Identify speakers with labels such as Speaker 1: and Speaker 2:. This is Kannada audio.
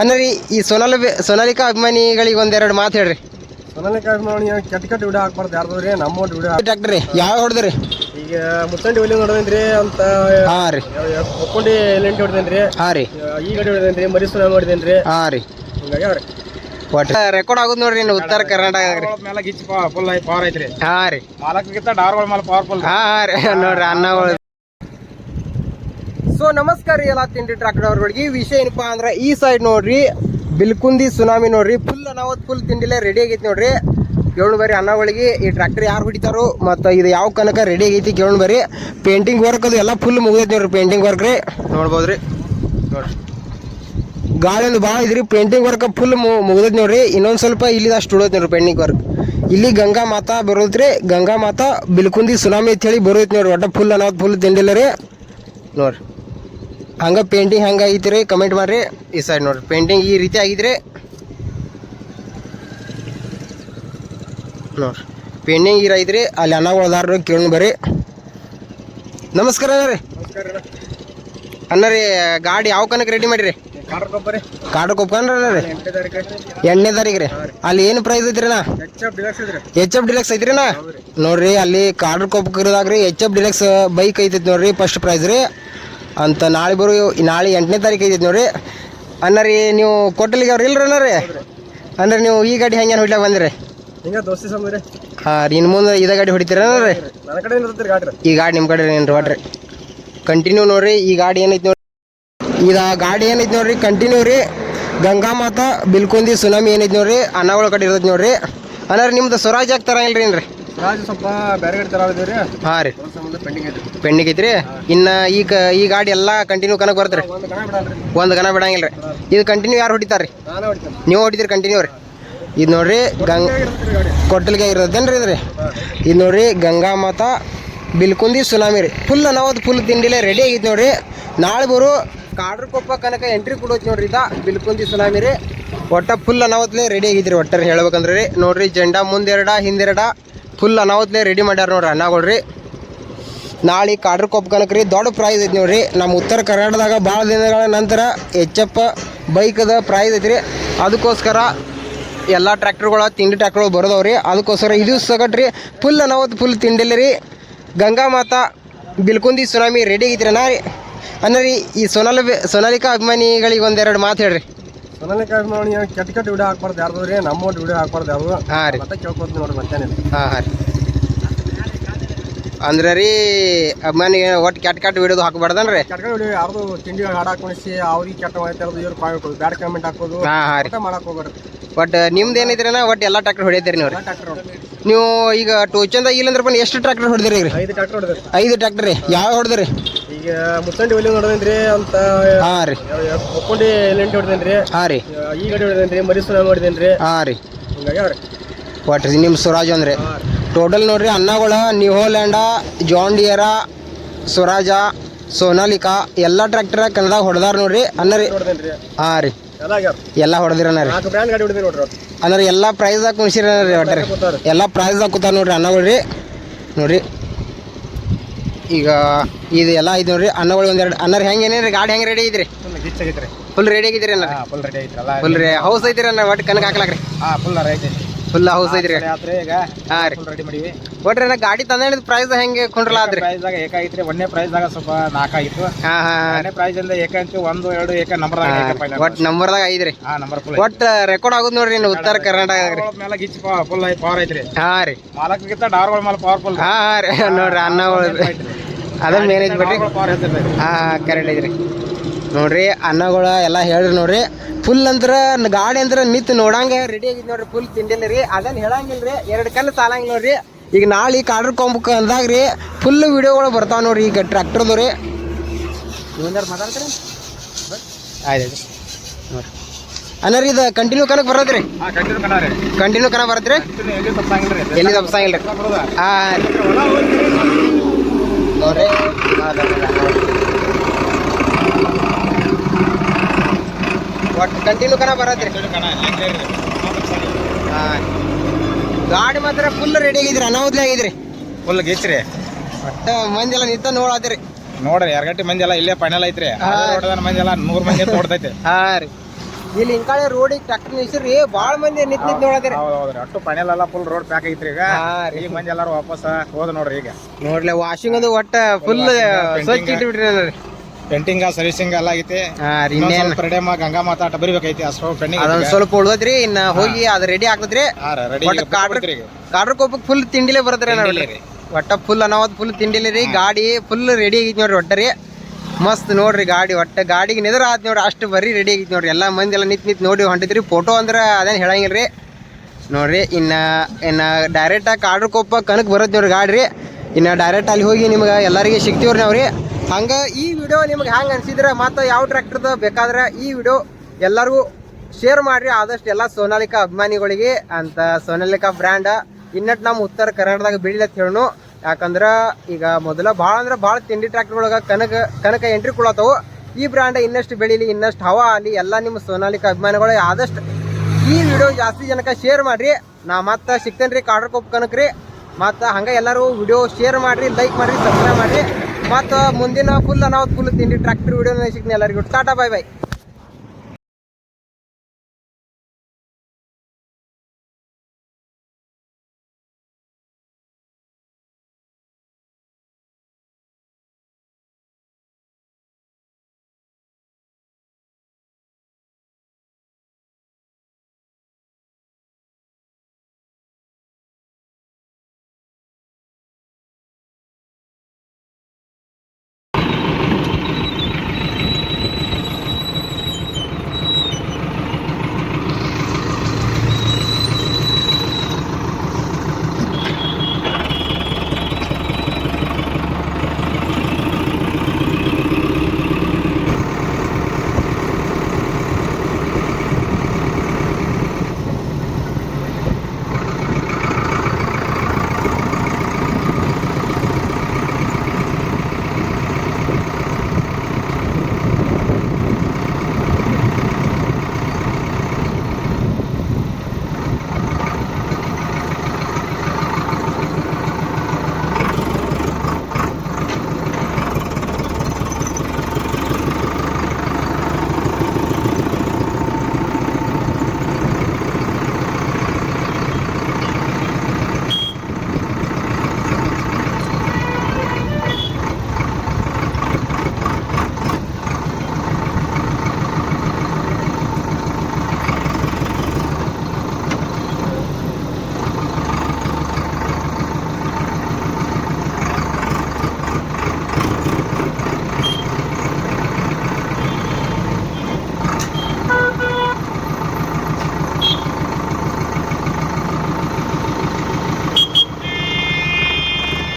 Speaker 1: ಅನ್ನರಿ ಈ ಸೋನಾಲ ಸೋನಾಲಿಕಾ ಅಭಿಮಾನಿಗಳಿಗೆ ಒಂದೆರಡು ಮಾತು ಹೇಳ್ರಿ.
Speaker 2: ಸೋನಾಲಿಕಾ ಅಭಿಮಾನಿ ಕೆಟ್ಟ ಕೆಟ್ಟ ವಿಡಿಯೋ ಹಾಕ್ಬಾರ್ದು ಯಾರ್ದವ್ರಿ ನಮ್ಮ ವಿಡಿಯೋ
Speaker 1: ಟ್ರ್ಯಾಕ್ಟರ್ ರೀ ಯಾವ ಹೊಡೆದ್ರಿ?
Speaker 2: ಈಗ ಮುತ್ತಂಡಿ ಒಲಿ ನೋಡಿದ್ರಿ ಅಂತ
Speaker 1: ಹಾಂ ರೀ.
Speaker 2: ಒಕ್ಕೊಂಡಿ ಎಲೆಂಟಿ ಹೊಡೆದೇನ್ರಿ.
Speaker 1: ಹಾಂ ರೀ.
Speaker 2: ಈ ಗಡಿ ಹೊಡೆದೇನ್ರಿ ಮರಿ ಸುನ ರೀ
Speaker 1: ಹಾಂ ರೀ.
Speaker 2: ಹಿಂಗಾಗಿ ಅವ್ರಿ.
Speaker 1: ಒಟ್ಟು ರೆಕಾರ್ಡ್ ಆಗುದು ನೋಡ್ರಿ ಇನ್ನು ಉತ್ತರ ಕರ್ನಾಟಕ ರೀ
Speaker 2: ಮೇಲೆ ಗಿಚ್ಚಿ ಫುಲ್ ಪವರ್ ಐತ್ರಿ.
Speaker 1: ಹಾಂ ರೀ.
Speaker 2: ಮಾಲಕ್ರಿಗಿಂತ ಡಾರ್ಗಳ ಮೇಲೆ ಪವರ್ಫುಲ್
Speaker 1: ಹಾ ಹಾಂ ರೀ. ನೋಡ್ರಿ ಅನ್ನಗಳು ಸೊ ನಮಸ್ಕಾರ ರೀ ಎಲ್ಲ ತಿಂಡಿ ಟ್ರಾಕ್ಟರ್ ಅವ್ರಿಗೆ ಈ ವಿಷಯ ಏನಪ್ಪಾ ಅಂದ್ರೆ ಈ ಸೈಡ್ ನೋಡ್ರಿ ಬಿಲ್ಕುಂದಿ ಸುನಾಮಿ ನೋಡ್ರಿ ಫುಲ್ ಅನಾವತ್ ಫುಲ್ ತಿಂಡಿಲೆ ರೆಡಿ ಆಗೈತಿ ನೋಡ್ರಿ. ಕೇಳು ಬರ್ರಿ ಅನ್ನಗಳಿಗೆ ಈ ಟ್ರ್ಯಾಕ್ಟರ್ ಯಾರು ಹೊಡಿತಾರೋ ಮತ್ತು ಇದು ಯಾವ ಕನಕ ರೆಡಿ ಆಗೈತಿ ಕೇಳೋಣ ಬರ್ರಿ ಪೇಂಟಿಂಗ್ ವರ್ಕ್ ಅದು ಎಲ್ಲ ಫುಲ್ ಮುಗಿದೈತಿ ನೋಡ್ರಿ ಪೇಂಟಿಂಗ್ ವರ್ಕ್ ರೀ. ನೋಡ್ಬೋದ್ರಿ. ನೋಡ್ರಿ. ಗಾಳಿ ಒಂದು ಭಾಳ ಇದ್ರಿ ಪೇಂಟಿಂಗ್ ವರ್ಕ್ ಫುಲ್ ಮುಗಿದೈತಿ ನೋಡ್ರಿ. ಇನ್ನೊಂದು ಸ್ವಲ್ಪ ಇಲ್ಲಿ ಅಷ್ಟು ಉಳೋದ್ ನೋಡ್ರಿ ಪೇಂಟಿಂಗ್ ವರ್ಕ್ ಇಲ್ಲಿ ಗಂಗಾ ಮಾತಾ ಬರೋದ್ರಿ ಗಂಗಾ ಮಾತಾ ಬಿಲ್ಕುಂದಿ ಸುನಾಮಿ ಅಂತ ಹೇಳಿ ಬರೋಯ್ತು ನೋಡ್ರಿ ಒಟ್ಟ ಫುಲ್ ಅನಾವತ್ ಫುಲ್ ತಿಂಡಿಲ್ಲ ರೀ. ನೋಡ್ರಿ. ಹಂಗ ಪೇಂಟಿಂಗ್ ಹಂಗ ಐತ್ರಿ ಕಮೆಂಟ್ ಮಾಡ್ರಿ. ಈ ಸೈಡ್ ನೋಡ್ರಿ. ಪೇಂಟಿಂಗ್ ಈ ರೀತಿ ಆಗಿದ್ರೆ ನೋಡ್ರಿ. ಪೇಂಟಿಂಗ್ ಈ ಐತ್ರಿ ಅಲ್ಲಿ ಅನ್ನಗಳದಾರ ಕೇಳೋಣ ಬರ್ರಿ. ನಮಸ್ಕಾರ ರೀ. ಅಣ್ಣ ರೀ, ಗಾಡಿ ಯಾವ ಕನಕ ರೆಡಿ ಮಾಡಿರಿ? ಕಾಡು ಕೊಪ್ಕೊಂಡ್ರ ರೀ.
Speaker 2: ಎಂಟನೇ ತಾರೀಕು
Speaker 1: ರೀ. ಅಲ್ಲಿ ಏನು ಪ್ರೈಸ್ ಐತ್ರಿ ಅಣ್ಣ?
Speaker 2: ಎಚ್ ಎಫ್ ಡಿಲಕ್ಸ್ ಐತ್ರಿ
Speaker 1: ಎಚ್ ಎಫ್ ಡಿಲೆಕ್ಸ್ ಐತ್ರಿ ಅಣ್ಣ? ನೋಡ್ರಿ, ಅಲ್ಲಿ ಕಾಡು ಕೊಪ್ಪದಾಗ ರೀ ಎಚ್ ಎಫ್ ಡಿಲಕ್ಸ್ ಬೈಕ್ ಐತೈತಿ ನೋಡ್ರಿ ಫಸ್ಟ್ ಪ್ರೈಸ್ ರೀ. ಅಂತ ನಾಳೆ ಬರು ನಾಳೆ ಎಂಟನೇ ತಾರೀಕು ಐತಿ ನೋಡ್ರಿ. ಅನ್ನರಿ ರೀ ನೀವು ಕೊಟ್ಟಲಿಗೆ ಅವ್ರು ಇಲ್ರಿ ಅನ್ನರಿ? ರೀ ಅಂದ್ರೆ ನೀವು ಈ ಗಾಡಿ ಹೆಂಗೆ ಹೊಡ್ಲಾಕ ಬಂದ್ರಿ?
Speaker 2: ಹಿಂಗ ದೋಸ್ತಿ
Speaker 1: ಹಾಂ ರೀ ಇನ್ನು ಮುಂದೆ ಇದೇ ಗಾಡಿ ಹೊಡಿತೀರ ರೀ
Speaker 2: ನನ್ನ ಕಡೆ
Speaker 1: ಈ ಗಾಡಿ ನಿಮ್ಮ ಕಡೆ ಏನು ಹೊಡ್ರಿ ಕಂಟಿನ್ಯೂ ನೋಡ್ರಿ ಈ ಗಾಡಿ ಏನೈತಿ ನೋಡ್ರಿ? ಇದು ಗಾಡಿ ಏನೈತಿ ನೋಡ್ರಿ ಕಂಟಿನ್ಯೂ ರೀ. ಗಂಗಾ ಮಾತಾ ಬಿಲ್ಕುಂದಿ ಸುನಾಮಿ ಏನೈತಿ ನೋಡ್ರಿ? ಅನ್ನಗಳ ಕಡೆ ಇರ್ತೈತಿ ನೋಡ್ರಿ. ಅಣ್ಣ ರೀ ನಿಮ್ದು ಸ್ವರಾಜ್ ಆಗ್ತಾರ ಇಲ್ರಿ ಏನ್ರಿ?
Speaker 2: ರಾಜು ಸ್ವಲ್ಪ ಬೇರೆ ಗಾಡಿ ತರ ಇದ್ದೀವ್ರಿ
Speaker 1: ಹಾಂ ರೀ.
Speaker 2: ಸಂಬಂಧ ಪೆಂಡಿಂಗ್ ಐತ್ರಿ.
Speaker 1: ಪೆಂಡಿಂಗ್ ಐತ್ರಿ. ಇನ್ನು ಈಗ ಈ ಗಾಡಿ ಎಲ್ಲ ಕಂಟಿನ್ಯೂ ಕನಕ ಬರ್ತಾರೆ.
Speaker 2: ಒಂದು ಕಣ ಬಿಡಲ್ರಿ.
Speaker 1: ಒಂದು ಗನ ಬಿಡಂಗಿಲ್ಲ ರೀ ಇದು ಕಂಟಿನ್ಯೂ ಯಾರು ಹೊಡಿತಾರೆ ರೀ
Speaker 2: ನಾನೇ ಹೊಡಿತೇನೆ.
Speaker 1: ನೀವು ಹೊಡಿತೀರಿ ಕಂಟಿನ್ಯೂ ರೀ. ಇದು ನೋಡ್ರಿ ಗಂಗ್ ಕೊಟ್ಟಲ್ಗೆ ಇದ್ರಿ ಇರೋದೇನು ರೀ ಇದು ರೀ ಇದು ನೋಡ್ರಿ ಗಂಗಾ ಮಾತಾ ಬಿಲ್ಕುಂದಿ ಸುನಾಮಿ ರೀ. ಫುಲ್ ಅನಾವತ್ ಫುಲ್ ತಿಂಡಿಲೆ ರೆಡಿ ಆಗಿತ್ತು ನೋಡ್ರಿ. ನಾಳೆ ಬರು ಕಾಡ್ರಕೊಪ್ಪ ಕನಕ ಎಂಟ್ರಿ ಕೊಡೋತಿ ನೋಡ್ರಿ ಇದ. ಬಿಲ್ಕುಂದಿ ಸುನಾಮಿ ರೀ. ಒಟ್ಟ ಫುಲ್ ಅನಾವತ್ಲೆ ರೆಡಿ ಆಗಿದ್ರಿ ಒಟ್ಟಾರೆ ಹೇಳ್ಬೇಕಂದ್ರೆ ರೀ. ನೋಡ್ರಿ ಜೆಂಡಾ ಮುಂದೆರಡ ಹಿಂದೆರಡ. ಫುಲ್ ಅನಾವತ್ಲೆ ರೆಡಿ ಮಾಡ್ಯಾರ ನೋಡ್ರಿ ಅನ್ನಗಳ್ರಿ ನಾಳೆ ಕಾಡ್ರ ಕೊಪ್ಪ ಕನಕ ರೀ, ದೊಡ್ಡ ಪ್ರೈಸ್ ಐತಿ ನೋಡ್ರಿ. ನಮ್ಮ ಉತ್ತರ ಕರ್ನಾಟಕದಾಗ ಭಾಳ ದಿನಗಳ ನಂತರ ಎಚ್ ಎಫ್ ಬೈಕದ ಪ್ರೈಸ್ ಐತಿ ರೀ. ಅದಕ್ಕೋಸ್ಕರ ಎಲ್ಲ ಟ್ರ್ಯಾಕ್ಟರ್ಗಳ ತಿಂಡಿ ಟ್ರ್ಯಾಕ್ಟರ್ಗಳು ಬರೋದವ್ರಿ ಅದಕ್ಕೋಸ್ಕರ ಇದು ಸಗಟ್ರಿ ಫುಲ್ ಅನಾವತ್ತು ಫುಲ್ ತಿಂಡಿಲ್ಲ ರೀ. ಗಂಗಾ ಮಾತಾ, ಬಿಲ್ಕುಂದಿ ಸುನಾಮಿ ರೆಡಿ ಆಗೈತ್ರಿ ನಾ ರೀ. ಅನ್ನ ರೀ, ಈ ಸೋನಾಲ ಸೋನಾಲಿಕಾ ಅಭಿಮಾನಿಗಳಿಗೆ ಒಂದೆರಡು ಮಾತು ಹೇಳ್ರಿ.
Speaker 2: ಸೊನಾಲಿಕ ಅಭಿಮಾನಿ ಕೆಟ್ಟ ಕೆಟ್ಟ ವಿಡಿಯೋ ಹಾಕ್ಬಾರ್ದು ಯಾರ್ದವ್ರಿ ನಮ್ಮ ವಿಡಿಯೋ ಹಾಕ್ಬಾರ್ದು ಯಾರು
Speaker 1: ಹಾಂ ರೀ.
Speaker 2: ಮತ್ತೆ ಕೇಳ್ಕೊತೀನಿ ನೋಡ್ರಿ ಮತ್ತೇನಿಲ್ಲ
Speaker 1: ಹಾಂ ಹಾಂ ರೀ. ಅಂದ್ರೆ ರೀ ಅಭಿಮಾನಿ ಒಟ್ಟು ಕೆಟ್ಟ ಕೆಟ್ಟ ವಿಡಿಯೋದು ಹಾಕಬಾರ್ದನ್ರಿ?
Speaker 2: ಕೆಟ್ಟ ವಿಡಿಯೋ ಯಾರ್ದು ತಿಂಡಿ ಹಾಡು ಹಾಕೊಂಡಿಸಿ ಅವ್ರಿಗೆ ಕೆಟ್ಟ ಮಾಹಿತಿ ಇರೋದು ಇವ್ರು ಕಾಯ್ಬೇಕು ಬ್ಯಾಡ್ ಕಮೆಂಟ್ ಹಾಕೋದು
Speaker 1: ಹಾಂ ಹಾಂ ರೀ.
Speaker 2: ಊಟ ಮಾಡಕ್
Speaker 1: ಬಟ್ ನಿಮ್ದು ಏನಿದ್ರೆ ಅಣ್ಣ? ಒಟ್ಟು ಎಲ್ಲ ಟ್ರ್ಯಾಕ್ಟರ್ ಹೊಡಿತೀರಿ ನೀವು ರೀ?
Speaker 2: ಟ್ರ್ಯಾಕ್ಟರ್
Speaker 1: ನೀವು ಈಗ ಟೋಚಂದ ಇಲ್ಲಂದ್ರೆ ಬನ್ನಿ ಎಷ್ಟು ಟ್ರ್ಯಾಕ್ಟರ್ ಹೊಡೆದಿರಿ
Speaker 2: ಐದು ಟ್ರ್ಯಾಕ್ಟರ್ ಹೊಡೆದ್ರಿ
Speaker 1: ಐದು ಟ್ರ್ಯಾಕ್ಟರ್ ರೀ. ಯಾವ ಹೊಡೆದ್ರಿ?
Speaker 2: ಈಗ ಮುತ್ತಂಡಿ ಒಲಿ ಅಂತ
Speaker 1: ಹಾಂ ರೀ.
Speaker 2: ಒಕ್ಕೊಂಡಿ ಎಲೆಂಟಿ ಹೊಡೆದೇನ್ರಿ?
Speaker 1: ಹಾಂ ರೀ.
Speaker 2: ಈ ಗಡಿ ಹೊಡೆದೇನ್ರಿ ಮರಿ ಹೊಡೆದೇನ್ರಿ
Speaker 1: ಹಾ ರೀ.
Speaker 2: ಹಿಂಗಾಗಿ ಅವ್ರಿ.
Speaker 1: ಒಟ್ಟು ನಿಮ್ಮ ಸ್ವರಾಜ್ ಅಂದ್ರೆ. ಟೋಟಲ್ ನೋಡ್ರಿ ಅನ್ನಗಳ ನ್ಯೂಹೋಲ್ಯಾಂಡ ಜಾನ್ ಡಿಯರ ಸ್ವರಾಜ ಸೋನಾಲಿಕಾ ಎಲ್ಲ ಟ್ರ್ಯಾಕ್ಟರ್ ಕನ್ನಡ ಹೊಡೆದಾರ ನೋಡ್ರಿ. ಅನ್ನ ರೀ. ಹಾ ರೀ.
Speaker 2: ಎಲ್ಲ
Speaker 1: ಹೊಡೆದಿರ ರೀ.
Speaker 2: ನಾಲ್ಕು ಬ್ರ್ಯಾಂಡ್ ಗಾಡಿ ಹೊಡೆದ್ರಿ ನೋಡ್ರಿ ಅವ್ರು.
Speaker 1: ಅಂದ್ರೆ ಎಲ್ಲ ಪ್ರೈಸ್ದಾಗ ಕುಣಿಸಿರ ರೀ ಒಟ್ಟ
Speaker 2: ರೀ
Speaker 1: ಎಲ್ಲ ಪ್ರೈಸ್ದಾಗ ಕೂತಾರ ನೋಡ್ರಿ ಅನ್ನಗಳು ರೀ. ನೋಡ್ರಿ. ಈಗ ಇದು ಎಲ್ಲ ಐದು ನೋಡ್ರಿ ಅನ್ನಗಳು ಒಂದೆರಡು ಅನ್ನರ್ ಹೆಂಗೆ ಏನೇನು ಗಾಡಿ ಹೆಂಗೆ ರೆಡಿ ಐತ್ರಿ?
Speaker 2: ಫುಲ್
Speaker 1: ರೆಡಿ ಆಗಿದ್ರಿ ಅನ್ನ
Speaker 2: ಫುಲ್ ರೆಡಿ ಐತ್ರಿ
Speaker 1: ಫುಲ್ ರೀ ಹೌಸ್ ಐತ್ರಿ. ಅನ್ನ ಒಟ್ಟು ಕನಕ ಹಾಕ್ಲಾಕ್ರಿ?
Speaker 2: ಹಾ ಫುಲ್ ರೈಟ್ ಐತಿ
Speaker 1: ಫುಲ್ ಹೌಸ್ ಐತ್ರಿ.
Speaker 2: ಆತ್ರಿ ಈಗ.
Speaker 1: ಹಾಂ ರೀ.
Speaker 2: ರೆಡಿ ಮಾಡಿವಿ.
Speaker 1: ಒಟ್ರಿ ಗಾಡಿ ತಂದ ಪ್ರೈಸ್ ಹೆಂಗೆ ಕುಂಡ್ರಲ್ಲ ಆದ್ರಿ?
Speaker 2: ಪ್ರೈಸ್ ಆಗ ಏಕ ಐತ್ರಿ. ಒಂದನೇ ಪ್ರೈಸ್ ದಾಗ ಸ್ವಲ್ಪ ನಾಲ್ಕಾಗಿತ್ತು
Speaker 1: ಹಾಂ ಹಾಂ
Speaker 2: ಎರಡನೇ ಪ್ರೈಸ್ ಇಂದ ಏಕ ಅಂತ ಒಂದು ಎರಡು ಏಕ ನಂಬರ್ ಒಟ್
Speaker 1: ನಂಬರ್ ದಾಗ ಐದ್ರಿ
Speaker 2: ಹಾ ನಂಬರ್ ಫುಲ್
Speaker 1: ಒಟ್ಟು ರೆಕಾರ್ಡ್ ಆಗೋದು ನೋಡ್ರಿ ಇನ್ನು ಉತ್ತರ ಕರ್ನಾಟಕ ರೀ
Speaker 2: ಮೇಲೆ ಗಿಚ್ ಫುಲ್ ಪವರ್ ಐತ್ರಿ.
Speaker 1: ಹಾಂ ರೀ.
Speaker 2: ಮಾಲಕ್ರಿಗಿಂತ ಡಾರ್ಗಳ ಮೇಲೆ ಪವರ್ಫುಲ್
Speaker 1: ಹಾ ಹಾಂ ರೀ. ನೋಡ್ರಿ ಅನ್ನ ಅದ ಮೇನ್ ಐತಿ ಬಿಡ್ರಿ ಹಾಂ ಹಾಂ ಕರೆಕ್ಟ್ ಐತ್ರಿ. ನೋಡ್ರಿ ಅನ್ನಗಳು ಎಲ್ಲ ಹೇಳ್ರಿ ನೋಡ್ರಿ. ಫುಲ್ ಅಂದ್ರ ಗಾಡಿ ಅಂದ್ರೆ ನಿಂತು ನೋಡಂಗ ರೆಡಿ ಆಗಿದ್ ನೋಡ್ರಿ ಫುಲ್ ತಿಂಡಿಲ್ಲ ರೀ. ಅದನ್ನ ಹೇಳಂಗಿಲ್ರಿ ಎರಡು ಕಲ್ಲು ಸಾಲಂಗಿಲ್ಲ ನೋಡ್ರಿ. ಈಗ ನಾಳೆ ಕಾಡ್ರ ಕೊಂಬಕ್ ಅಂದಾಗ ರೀ ಫುಲ್ ವಿಡಿಯೋಗಳು ಬರ್ತಾವ ನೋಡ್ರಿ ಈಗ ಟ್ರ್ಯಾಕ್ಟರ್ದು ರೀ. ನೀವಂದಾರು ಮಾತಾಡ್ತೀರಿ ಆಯ್ತು ನೋಡ್ರಿ. ಅನ್ನ ರೀ ಇದು ಕಂಟಿನ್ಯೂ ಕನಕ್ ಬರತ್ತೆ
Speaker 2: ರೀ? ಕಂಟಿನ್ಯೂ ಕನಕ
Speaker 1: ಕಂಟಿನ್ಯೂ ರೀ. ಬರತ್ರಿ
Speaker 2: ಎಲ್ಲಿ
Speaker 1: ತಪ್ಸಂಗಿಲ್ಲ ರೀ ಹಾಂ. ನೋಡ್ರಿ. ಒಟ್ಟು ಕಂಟಿನ್ಯೂ ಕಣ ಬರತ್ರಿ ಹಾಂ. ಗಾಡಿ ಮಾತ್ರ ಫುಲ್ ರೆಡಿ ಆಗಿದ್ರಿ ಅನಾಹುದ್ಲೆ ಆಗಿದ್ರಿ
Speaker 2: ಫುಲ್ ಗಿಚ್ರಿ.
Speaker 1: ಒಟ್ಟು ಮಂದಿ ಎಲ್ಲ ನಿಂತ ನೋಡತ್ರಿ.
Speaker 2: ನೋಡ್ರಿ ಎರಡು ಗಂಟೆ ಮಂದಿ ಎಲ್ಲ ಇಲ್ಲೇ ಫೈನಲ್ ಐತ್ರಿ ಮಂದಿ ಎಲ್ಲ ನೂರ್ ಮಂದಿ ನೋಡ್ತೈತಿ
Speaker 1: ಹಾ ರೀ. ಇಲ್ಲಿ ಇಂಕಾಳೆ ರೋಡಿಗೆ ಟ್ರ್ಯಾಕ್ಟರ್ ನಿಲ್ಸಿರಿ ಭಾಳ ಮಂದಿ ನಿಂತ ನಿಂತ ನೋಡದ್ರಿ
Speaker 3: ಹೌದ್ರಿ. ಅಷ್ಟು ಪಣೆಲೆಲ್ಲ ಫುಲ್ ರೋಡ್ ಪ್ಯಾಕ್ ಐತ್ರಿ ಈಗ. ಈಗ ಮಂದಿ ಎಲ್ಲಾರು ವಾಪಸ್ ಹೋದ್ ನೋಡ್ರಿ ಈಗ.
Speaker 1: ನೋಡ್ಲಿ ವಾಷಿಂಗ್ ಅದು ಒಟ್ಟ ಫುಲ್ ಸ್ವಚ್ಛ. ಇಟ್ಬಿಟ್ರಿ ನೋಡ್ರಿ
Speaker 3: ಪೇಂಟಿಂಗ್ ಸರ್ವಿಸಿಂಗ್ ಎಲ್ಲ ಐತಿ
Speaker 1: ಇನ್ನೇನ್
Speaker 3: ಸ್ವಲ್ಪ ರೆಡಿ ಮಾ ಗಂಗಾ ಮಾತಾ ಬರಿಬೇಕೈತಿ ಅಷ್ಟು ಪೆಂಡಿಂಗ್
Speaker 1: ಅದೊಂದ್ ಸ್ವಲ್ಪ ಉಳ್ದದ್ರಿ ಇನ್ನ ಹೋಗಿ ಅದ್ ರೆಡಿ ಆಗ್ತದ್ರಿ ಕಾಡ್ರ ಕಾಡ್ರ ಫುಲ್ ತಿಂಡಿಲೇ ಬರತ್ರಿ ನೋಡ್ರಿ. ಒಟ್ಟ ಫುಲ್ ಅನಾವತ್ ಫುಲ್ ತಿಂಡಿಲಿ ರೀ ಗಾಡಿ ಫುಲ್ ರೆಡಿ ಆಗೈತಿ ನೋಡ್ರಿ ಒಟ್ಟ ರೀ. ಮಸ್ತ್ ನೋಡ್ರಿ ಗಾಡಿ ಒಟ್ಟ ಗಾಡಿಗೆ ನಿದ್ರ ಆತ್ ನೋಡ್ರಿ ಅಷ್ಟು ಬರೀ ರೆಡಿ ಆಗೈತಿ ನೋಡ್ರಿ. ಎಲ್ಲ ಮಂದಿ ಎಲ್ಲ ನಿತ್ ನಿತ್ ನೋಡಿ ಹೊಂಟಿದ್ರಿ. ಫೋಟೋ ಅಂದ್ರೆ ಅದೇನ್ ಹೇಳಂಗಿಲ್ರಿ ನೋಡ್ರಿ ಇನ್ನ ಇನ್ನ ಡೈರೆಕ್ಟ್ ಆಗಿ ಕಾಡ್ರ ಕೋಪ ಕನಕ್ ಬರತ್ ನೋಡ್ರಿ ಗಾಡಿ ರೀ. ಇನ್ನ ಡೈರೆಕ್ಟ್ ಅಲ್ಲಿ ಹೋಗಿ ನಿಮ್ಗೆ ಎಲ್ಲರಿಗೆ ಸಿಗ್ತೀವ್ರಿ ನಾವ್ರಿ. ಹಂಗ ಈ ವಿಡಿಯೋ ನಿಮ್ಗೆ ಹ್ಯಾಂಗ ಅನ್ಸಿದ್ರೆ ಮತ್ತೆ ಯಾವ ಟ್ರ್ಯಾಕ್ಟರ್ದ ಬೇಕಾದ್ರೆ ಈ ವಿಡಿಯೋ ಎಲ್ಲರಿಗೂ ಶೇರ್ ಮಾಡಿರಿ. ಆದಷ್ಟು ಎಲ್ಲ ಸೋನಾಲಿಕಾ ಅಭಿಮಾನಿಗಳಿಗೆ ಅಂತ ಸೋನಾಲಿಕಾ ಬ್ರ್ಯಾಂಡ್ ಇನ್ನಟ್ ನಮ್ಮ ಉತ್ತರ ಕರ್ನಾಟಕದಾಗ ಬೆಳಿಲತ್ ಹೇಳೋಣ ಯಾಕಂದ್ರೆ ಈಗ ಮೊದಲ ಭಾಳ ಅಂದ್ರೆ ಭಾಳ ತಿಂಡಿ ಟ್ರ್ಯಾಕ್ಟರ್ಗಳಾಗ ಕನಕ ಕನಕ ಎಂಟ್ರಿ ಕೊಡತ್ತವು ಈ ಬ್ರ್ಯಾಂಡ್ ಇನ್ನಷ್ಟು ಬೆಳೀಲಿ, ಇನ್ನಷ್ಟು ಹವಾ ಆಗಲಿ, ಎಲ್ಲ ನಿಮ್ಮ ಸೋನಾಲಿಕಾ ಅಭಿಮಾನಿಗಳು ಆದಷ್ಟು ಈ ವಿಡಿಯೋ ಜಾಸ್ತಿ ಜನಕ್ಕೆ ಶೇರ್ ಮಾಡಿರಿ. ನಾ ಮತ್ತೆ ಸಿಗ್ತೇನೆ ರೀ ಕಾಡ್ರ ಕೊಪ್ಪ ಕನಕ್ರಿ. ಮತ್ತು ಹಂಗೆ ಎಲ್ಲರೂ ವಿಡಿಯೋ ಶೇರ್ ಮಾಡಿರಿ ಲೈಕ್ ಮಾಡಿರಿ ಸಬ್ಸ್ಕ್ರೈಬ್ ಮಾಡ್ರಿ. ಮತ್ತು ಮುಂದಿನ ಫುಲ್ ನಾವು ಫುಲ್ ತಿಂಡಿ ಟ್ರ್ಯಾಕ್ಟರ್ ವಿಡಿಯೋನ ಸಿಗ್ತೀನಿ ಎಲ್ಲರಿಗೂ. ಟಾಟಾ ಬಾಯ್ ಬಾಯ್